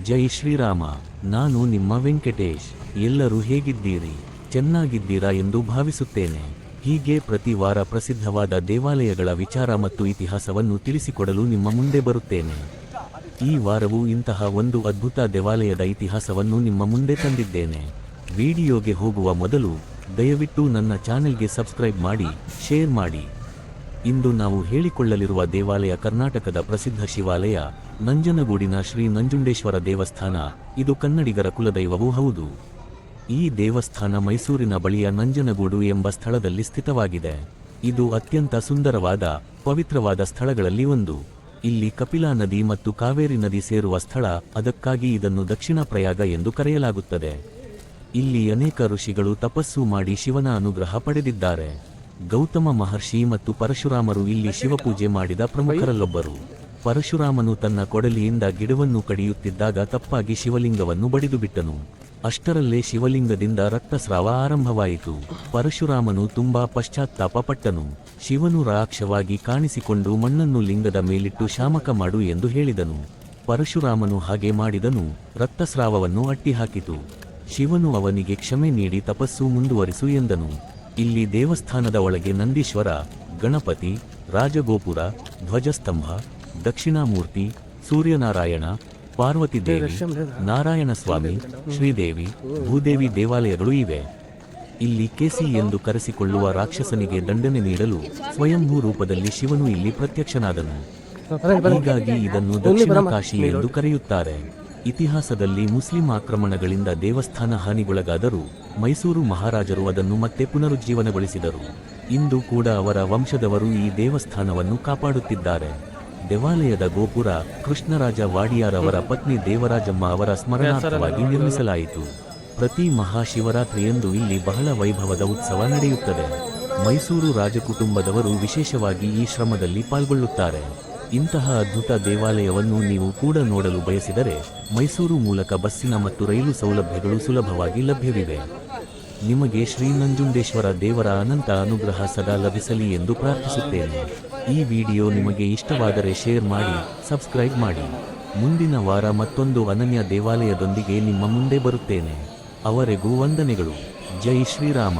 ಜೈ ಶ್ರೀರಾಮ, ನಾನು ನಿಮ್ಮ ವೆಂಕಟೇಶ್. ಎಲ್ಲರೂ ಹೇಗಿದ್ದೀರಿ? ಚೆನ್ನಾಗಿದ್ದೀರಾ ಎಂದು ಭಾವಿಸುತ್ತೇನೆ. ಹೀಗೆ ಪ್ರತಿ ವಾರ ಪ್ರಸಿದ್ಧವಾದ ದೇವಾಲಯಗಳ ವಿಚಾರ ಮತ್ತು ಇತಿಹಾಸವನ್ನು ತಿಳಿಸಿಕೊಡಲು ನಿಮ್ಮ ಮುಂದೆ ಬರುತ್ತೇನೆ. ಈ ವಾರವು ಇಂತಹ ಒಂದು ಅದ್ಭುತ ದೇವಾಲಯದ ಇತಿಹಾಸವನ್ನು ನಿಮ್ಮ ಮುಂದೆ ತಂದಿದ್ದೇನೆ. ವಿಡಿಯೋಗೆ ಹೋಗುವ ಮೊದಲು ದಯವಿಟ್ಟು ನನ್ನ ಚಾನೆಲ್ಗೆ ಸಬ್ಸ್ಕ್ರೈಬ್ ಮಾಡಿ, ಶೇರ್ ಮಾಡಿ. ಇಂದು ನಾವು ಹೇಳಿಕೊಳ್ಳಲಿರುವ ದೇವಾಲಯ ಕರ್ನಾಟಕದ ಪ್ರಸಿದ್ಧ ಶಿವಾಲಯ, ನಂಜನಗೂಡಿನ ಶ್ರೀ ನಂಜುಂಡೇಶ್ವರ ದೇವಸ್ಥಾನ. ಇದು ಕನ್ನಡಿಗರ ಕುಲದೈವವೂ ಹೌದು. ಈ ದೇವಸ್ಥಾನ ಮೈಸೂರಿನ ಬಳಿಯ ನಂಜನಗೂಡು ಎಂಬ ಸ್ಥಳದಲ್ಲಿ ಸ್ಥಿತವಾಗಿದೆ. ಇದು ಅತ್ಯಂತ ಸುಂದರವಾದ, ಪವಿತ್ರವಾದ ಸ್ಥಳಗಳಲ್ಲಿ ಒಂದು. ಇಲ್ಲಿ ಕಪಿಲಾ ನದಿ ಮತ್ತು ಕಾವೇರಿ ನದಿ ಸೇರುವ ಸ್ಥಳ, ಅದಕ್ಕಾಗಿ ಇದನ್ನು ದಕ್ಷಿಣ ಪ್ರಯಾಗ ಎಂದು ಕರೆಯಲಾಗುತ್ತದೆ. ಇಲ್ಲಿ ಅನೇಕ ಋಷಿಗಳು ತಪಸ್ಸು ಮಾಡಿ ಶಿವನ ಅನುಗ್ರಹ ಪಡೆದಿದ್ದಾರೆ. ಗೌತಮ ಮಹರ್ಷಿ ಮತ್ತು ಪರಶುರಾಮರು ಇಲ್ಲಿ ಶಿವಪೂಜೆ ಮಾಡಿದ ಪ್ರಮುಖರಲ್ಲೊಬ್ಬರು. ಪರಶುರಾಮನು ತನ್ನ ಕೊಡಲಿಯಿಂದ ಗಿಡವನ್ನು ಕಡಿಯುತ್ತಿದ್ದಾಗ ತಪ್ಪಾಗಿ ಶಿವಲಿಂಗವನ್ನು ಬಡಿದುಬಿಟ್ಟನು ಅಷ್ಟರಲ್ಲೇ ಶಿವಲಿಂಗದಿಂದ ರಕ್ತಸ್ರಾವ ಆರಂಭವಾಯಿತು. ಪರಶುರಾಮನು ತುಂಬಾ ಪಶ್ಚಾತ್ತಾಪ ಪಟ್ಟನು. ಶಿವನು ರಾಕ್ಷವಾಗಿ ಕಾಣಿಸಿಕೊಂಡು ಮಣ್ಣನ್ನು ಲಿಂಗದ ಮೇಲಿಟ್ಟು ಶಾಮಕ ಮಾಡು ಎಂದು ಹೇಳಿದನು. ಪರಶುರಾಮನು ಹಾಗೆ ಮಾಡಿದನು. ರಕ್ತಸ್ರಾವವನ್ನು ಅಟ್ಟಿಹಾಕಿತು. ಶಿವನು ಅವನಿಗೆ ಕ್ಷಮೆ ನೀಡಿ ತಪಸ್ಸು ಮುಂದುವರಿಸು ಎಂದನು. ಇಲ್ಲಿ ದೇವಸ್ಥಾನದ ಒಳಗೆ ನಂದೀಶ್ವರ ಗಣಪತಿ ರಾಜಗೋಪುರ ಧ್ವಜಸ್ತಂಭ ದಕ್ಷಿಣಾಮೂರ್ತಿ ಸೂರ್ಯನಾರಾಯಣ ಪಾರ್ವತಿ ದೇವಿ ನಾರಾಯಣ ಸ್ವಾಮಿ ಶ್ರೀದೇವಿ ಭೂದೇವಿ ದೇವಾಲಯಗಳು ಇವೆ. ಇಲ್ಲಿ ಕೆಸಿ ಎಂದು ಕರೆಸಿಕೊಳ್ಳುವ ರಾಕ್ಷಸನಿಗೆ ದಂಡನೆ ನೀಡಲು ಸ್ವಯಂಭೂ ರೂಪದಲ್ಲಿ ಶಿವನು ಇಲ್ಲಿ ಪ್ರತ್ಯಕ್ಷನಾದನು. ಹೀಗಾಗಿ ಇದನ್ನು ದಕ್ಷಿಣ ಕಾಶಿ ಎಂದು ಕರೆಯುತ್ತಾರೆ. ಇತಿಹಾಸದಲ್ಲಿ ಮುಸ್ಲಿಂ ಆಕ್ರಮಣಗಳಿಂದ ದೇವಸ್ಥಾನ ಹಾನಿಗೊಳಗಾದರೂ ಮೈಸೂರು ಮಹಾರಾಜರು ಅದನ್ನು ಮತ್ತೆ ಪುನರುಜ್ಜೀವನಗೊಳಿಸಿದರು. ಇಂದು ಕೂಡ ಅವರ ವಂಶದವರು ಈ ದೇವಸ್ಥಾನವನ್ನು ಕಾಪಾಡುತ್ತಿದ್ದಾರೆ. ದೇವಾಲಯದ ಗೋಪುರ ಕೃಷ್ಣರಾಜ ವಾಡಿಯಾರ್ ಅವರ ಪತ್ನಿ ದೇವರಾಜಮ್ಮ ಅವರ ಸ್ಮರಣಾರ್ಥವಾಗಿ ನಿರ್ಮಿಸಲಾಯಿತು. ಪ್ರತಿ ಮಹಾಶಿವರಾತ್ರಿಯಂದು ಇಲ್ಲಿ ಬಹಳ ವೈಭವದ ಉತ್ಸವ ನಡೆಯುತ್ತದೆ. ಮೈಸೂರು ರಾಜಕುಟುಂಬದವರು ವಿಶೇಷವಾಗಿ ಈ ಶ್ರಮದಲ್ಲಿ ಪಾಲ್ಗೊಳ್ಳುತ್ತಾರೆ. ಇಂತಹ ಅದ್ಭುತ ದೇವಾಲಯವನ್ನು ನೀವು ಕೂಡ ನೋಡಲು ಬಯಸಿದರೆ ಮೈಸೂರು ಮೂಲಕ ಬಸ್ಸಿನ ಮತ್ತು ರೈಲು ಸೌಲಭ್ಯಗಳು ಸುಲಭವಾಗಿ ಲಭ್ಯವಿವೆ. ನಿಮಗೆ ಶ್ರೀ ನಂಜುಂಡೇಶ್ವರ ದೇವರ ಅನಂತ ಅನುಗ್ರಹ ಸದಾ ಲಭಿಸಲಿ ಎಂದು ಪ್ರಾರ್ಥಿಸುತ್ತೇನೆ. ಈ ವಿಡಿಯೋ ನಿಮಗೆ ಇಷ್ಟವಾದರೆ ಶೇರ್ ಮಾಡಿ, ಸಬ್ಸ್ಕ್ರೈಬ್ ಮಾಡಿ. ಮುಂದಿನ ವಾರ ಮತ್ತೊಂದು ಅನನ್ಯ ದೇವಾಲಯದೊಂದಿಗೆ ನಿಮ್ಮ ಮುಂದೆ ಬರುತ್ತೇನೆ. ಅವರೆಗೂ ವಂದನೆಗಳು. ಜೈ ಶ್ರೀರಾಮ.